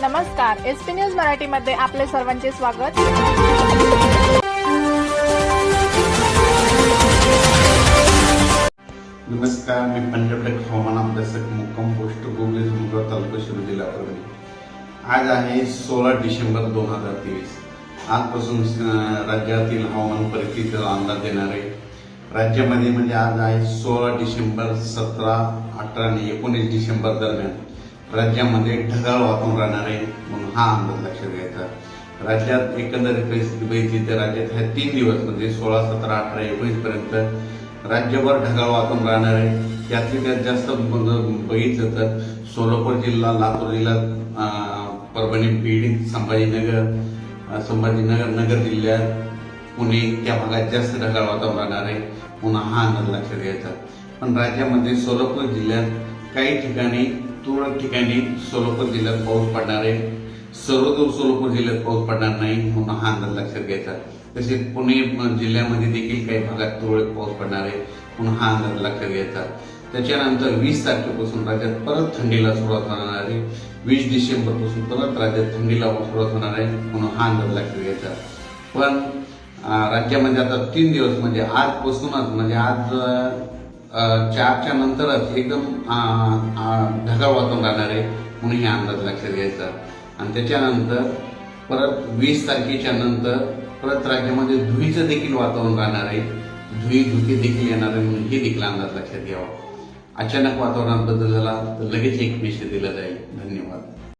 नमस्कार S P news मराठीमध्ये आपले सर्वांचे स्वागत. नमस्कार मी पंजाबटेक हवामान अभ्यासक मुक्काम पोस्ट गोगले सुमगाव तालुका शिरू जिल्हा परभणी. आज आहे सोळा डिसेंबर दोन हजार तेवीस. आजपासून राज्यातील हवामान परिस्थितीचा अंदाज देणारे. राज्यामध्ये म्हणजे आज आहे सोळा डिसेंबर सतरा अठरा आणि एकोणीस डिसेंबर दरम्यान. राज्यामध्ये ढगाळ वातावरण राहणार आहे म्हणून हा अंदाज लक्षात घ्यायचा. राज्यात एकंदरीत परिस्थिती बघितली तर राज्यात ह्या तीन दिवस म्हणजे सोळा सतरा अठरा एकोणीस पर्यंत राज्यभर ढगाळ वातावरण राहणार आहे. त्यातली त्यात जास्त बघितलं तर सोलापूर जिल्हा लातूर जिल्हा परभणी बीड संभाजीनगर संभाजीनगर नगर जिल्ह्यात पुणे त्या भागात जास्त ढगाळ वातावरण राहणार आहे पुन्हा हा अंदाज लक्षात घ्यायचा. पण राज्यामध्ये सोलापूर जिल्ह्यात काही ठिकाणी तुरळक ठिकाणी सोलापूर जिल्ह्यात पाऊस पडणार आहे. सर्वदूर सोलापूर जिल्ह्यात पाऊस पडणार नाही म्हणून हा अंदाज लक्षात घ्यायचा. तसेच पुणे जिल्ह्यामध्ये देखील काही भागात तुरळक पाऊस पडणार आहे म्हणून हा अंदाज लक्षात घ्यायचा. त्याच्यानंतर वीस तारखेपासून राज्यात परत थंडीला सुरुवात होणार आहे. वीस डिसेंबरपासून परत राज्यात थंडीला सुरुवात होणार आहे म्हणून हा अंदाज लक्षात घ्यायचा. पण राज्यामध्ये आता तीन दिवस म्हणजे आजपासूनच म्हणजे आज चारच्या नंतरच एकदम ढगाळ वातावरण राहणार आहे म्हणून हे अंदाज लक्षात घ्यायचा. आणि त्याच्यानंतर परत वीस तारखेच्या नंतर परत राज्यामध्ये धुळीचं देखील वातावरण राहणार आहे धुळी धुके देखील येणार आहे म्हणून हे देखील अंदाज लक्षात घ्यावा. अचानक वातावरणात बदल झाला तर लगेच एक मेसेज दिला जाईल. धन्यवाद.